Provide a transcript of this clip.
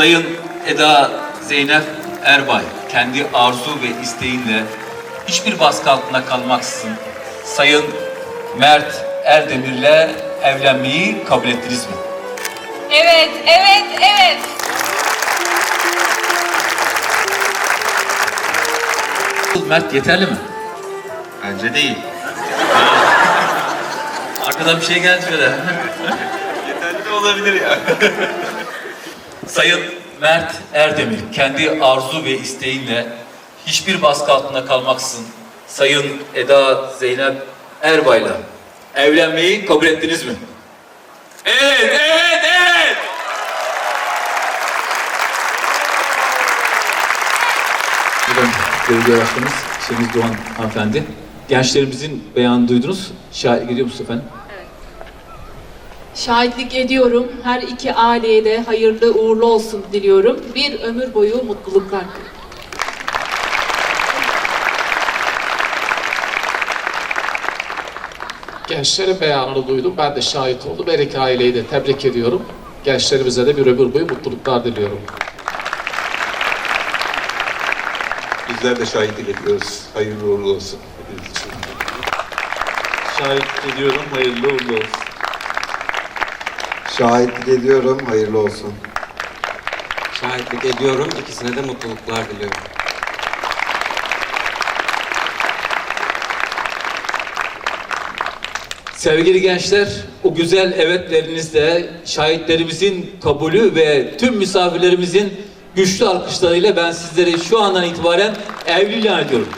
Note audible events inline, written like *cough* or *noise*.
Sayın Eda Zeynep Erbay kendi arzu ve isteğinle hiçbir baskı altında kalmaksızın Sayın Mert Erdemir'le evlenmeyi kabul ettiniz mi? Evet, evet, evet. Mert yeterli mi? Bence değil. Arkadan bir şey geldi şöyle. *laughs* Yeterli de olabilir ya. *laughs* Sayın Mert Erdemir kendi arzu ve isteğinle hiçbir baskı altında kalmaksızın Sayın Eda Zeynep Erbay'la evlenmeyi kabul ettiniz mi? Evet, evet, evet! Buradan belediye başkanımız Şeniz Doğan hanımefendi. Gençlerimizin beyanını duydunuz. Şahit ediyor musunuz efendim? Şahitlik ediyorum. Her iki aileye de hayırlı uğurlu olsun diliyorum. Bir ömür boyu mutluluklar. Gençlerin beyanını duydum. Ben de şahit oldum. Her iki aileyi de tebrik ediyorum. Gençlerimize de bir ömür boyu mutluluklar diliyorum. Bizler de şahitlik ediyoruz. Hayırlı uğurlu olsun. Şahit ediyorum, hayırlı uğurlu olsun. Şahitlik ediyorum, hayırlı olsun. Şahitlik ediyorum. İkisine de mutluluklar diliyorum. Sevgili gençler, o güzel evetlerinizle şahitlerimizin kabulü ve tüm misafirlerimizin güçlü alkışlarıyla ben sizleri şu andan itibaren evli ilan ediyorum.